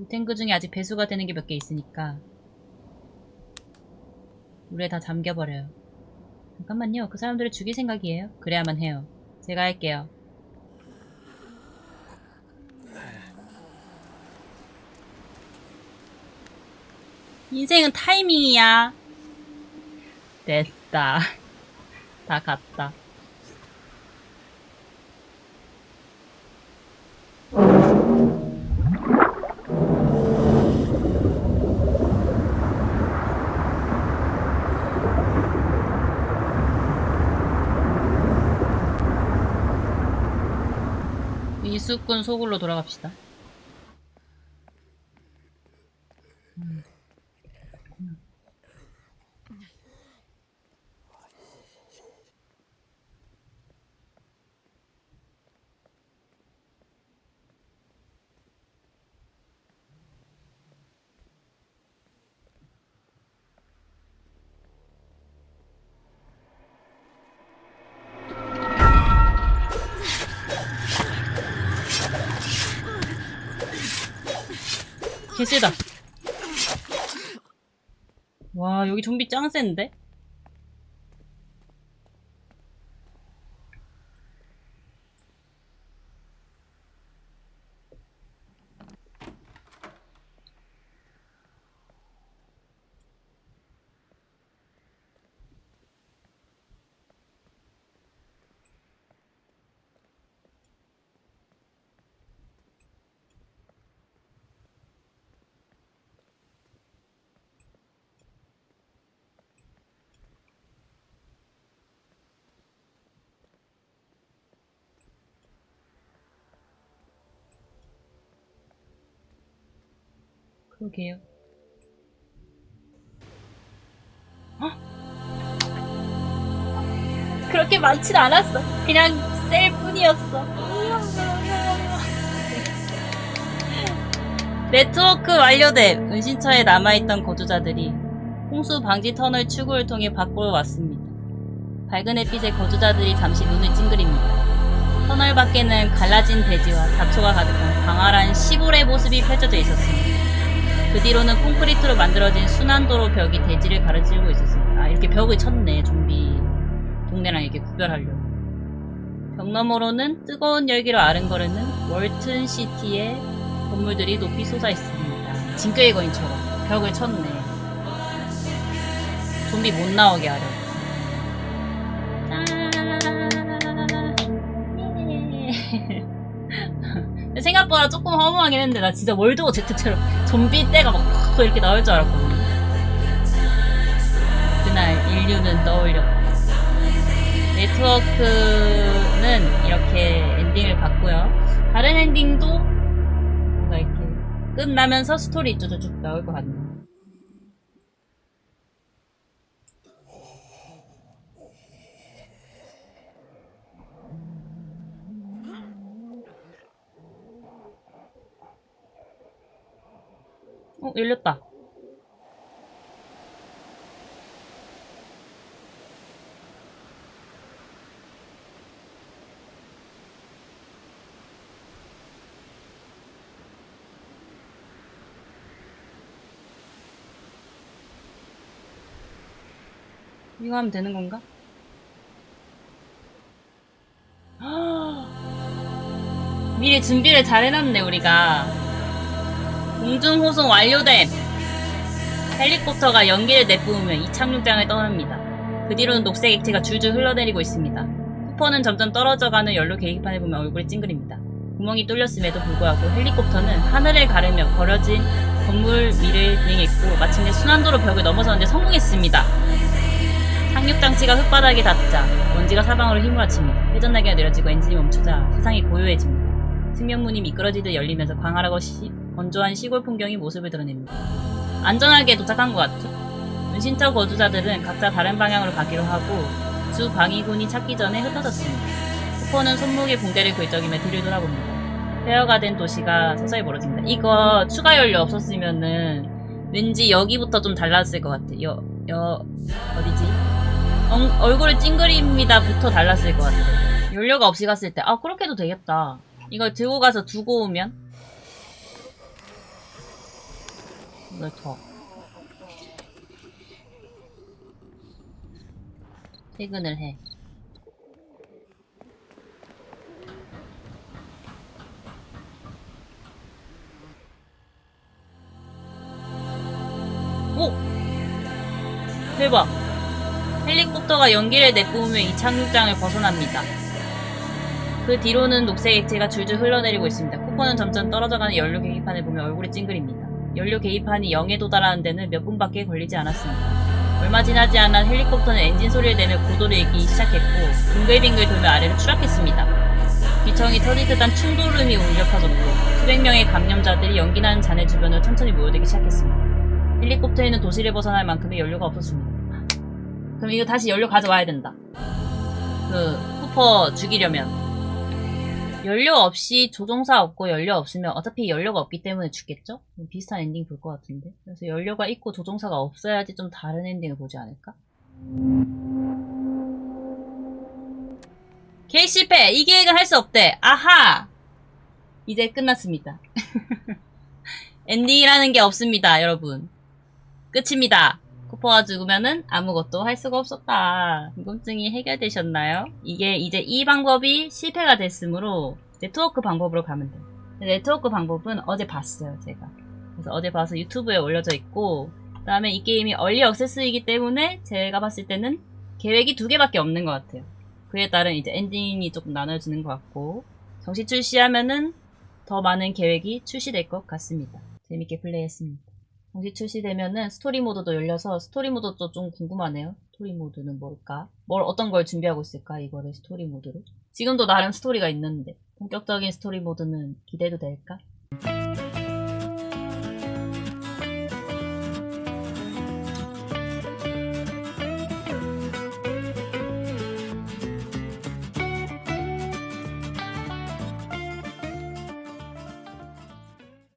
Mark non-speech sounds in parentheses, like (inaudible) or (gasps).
이 탱크 중에 아직 배수가 되는 게 몇 개 있으니까 물에 다 잠겨버려요. 잠깐만요. 그 사람들을 죽일 생각이에요? 그래야만 해요. 제가 할게요. 인생은 타이밍이야. 됐다. (laughs) 다 갔다. 이수꾼 소굴로 돌아갑시다. 개쎄다. 와, 여기 좀비 짱 센데? 그러게요. 헉! 그렇게 많진 않았어. 그냥 셀 뿐이었어. 네트워크 완료됨. 은신처에 남아있던 거주자들이 홍수 방지 터널 출구를 통해 밖으로 왔습니다. 밝은 햇빛에 거주자들이 잠시 눈을 찡그립니다. 터널 밖에는 갈라진 대지와 잡초가 가득한 광활한 시골의 모습이 펼쳐져 있었습니다. 그 뒤로는 콘크리트로 만들어진 순환도로 벽이 대지를 가로지르고 있었습니다. 아, 이렇게 벽을 쳤네, 좀비. 동네랑 이렇게 구별하려고. 벽 너머로는 뜨거운 열기로 아른거리는 월튼 시티의 건물들이 높이 솟아 있습니다. 진격의 거인처럼 벽을 쳤네. 좀비 못 나오게 하려고. 생각보다 조금 허무하긴 했는데 나 진짜 월드워 Z처럼 좀비 떼가 막팍 이렇게 나올 줄 알았거든. 그날 인류는 떠올렸다. 네트워크는 이렇게 엔딩을 봤고요. 다른 엔딩도 뭔가 이렇게 끝나면서 스토리 쭉쭉쭉 나올 것 같네요. 어, 열렸다. 이거 하면 되는 건가? (gasps) 미리 준비를 잘 해놨네, 우리가. 공중 호송 완료됨. 헬리콥터가 연기를 내뿜으며 이착륙장을 떠납니다. 그 뒤로는 녹색 액체가 줄줄 흘러내리고 있습니다. 쿠퍼는 점점 떨어져가는 연료 계기판을 보며 얼굴이 찡그립니다. 구멍이 뚫렸음에도 불구하고 헬리콥터는 하늘을 가르며 버려진 건물 위를 비행했고 마침내 순환도로 벽을 넘어서는데 성공했습니다. 착륙 장치가 흙바닥에 닿자 먼지가 사방으로 휘몰아칩니다. 회전날개가 내려지고 엔진이 멈추자 세상이 고요해집니다. 측면문이 미끄러지듯 열리면서 광활하고 시- 건조한 시골 풍경이 모습을 드러냅니다. 안전하게 도착한 것 같죠? 은신처 거주자들은 각자 다른 방향으로 가기로 하고 주 방위군이 찾기 전에 흩어졌습니다. 쿠퍼는 손목에 붕대를 긁적이며 뒤를 돌아봅니다. 폐허가 된 도시가 서서히 멀어집니다. 이거 추가 연료 없었으면은 왠지 여기부터 좀 달랐을 것 같아. 여, 여, 어디지? 엉- 얼굴을 찡그립니다부터 달랐을 것 같아. 연료가 없이 갔을 때, 아, 그렇게 해도 되겠다. 이걸 들고 가서 두고 오면? 이걸 더. 퇴근을 해. 오! 대박! 헬리콥터가 연기를 내뿜으며 이 착륙장을 벗어납니다. 그 뒤로는 녹색 액체가 줄줄 흘러내리고 있습니다. 쿠퍼는 점점 떨어져가는 연료 계기판을 보며 얼굴이 찡그립니다. 연료 계기판이 0에 도달하는 데는 몇 분밖에 걸리지 않았습니다. 얼마 지나지 않아 헬리콥터는 엔진 소리를 내며 고도를 잃기 시작했고 빙글빙글 돌며 아래로 추락했습니다. 귀청이 터질 듯한 충돌음이 울려 퍼졌고 수백 명의 감염자들이 연기나는 잔해 주변으로 천천히 모여들기 시작했습니다. 헬리콥터에는 도시를 벗어날 만큼의 연료가 없었습니다. 그럼 이거 다시 연료 가져와야 된다. 그 쿠퍼 죽이려면 연료 없이 조종사 없고 연료 없으면 어차피 연료가 없기 때문에 죽겠죠? 비슷한 엔딩 볼 것 같은데. 그래서 연료가 있고 조종사가 없어야지 좀 다른 엔딩을 보지 않을까? 계획 실패! 이 계획은 할 수 없대! 아하! 이제 끝났습니다. (laughs) 엔딩이라는 게 없습니다, 여러분. 끝입니다. 쿠퍼가 죽으면은 아무것도 할 수가 없었다. 궁금증이 해결되셨나요? 이게 이제 이 방법이 실패가 됐으므로 네트워크 방법으로 가면 돼요. 네트워크 방법은 어제 봤어요, 제가. 그래서 어제 봐서 유튜브에 올려져 있고, 그 다음에 이 게임이 얼리 액세스이기 때문에 제가 봤을 때는 계획이 두 개밖에 없는 것 같아요. 그에 따른 이제 엔딩이 조금 나눠지는 것 같고, 정시 출시하면은 더 많은 계획이 출시될 것 같습니다. 재밌게 플레이했습니다. 정식 출시되면은 스토리 모드도 열려서 스토리 모드도 좀 궁금하네요. 스토리 모드는 뭘까? 뭘 어떤 걸 준비하고 있을까? 이거를 스토리 모드로. 지금도 나름 스토리가 있는데 본격적인 스토리 모드는 기대도 될까?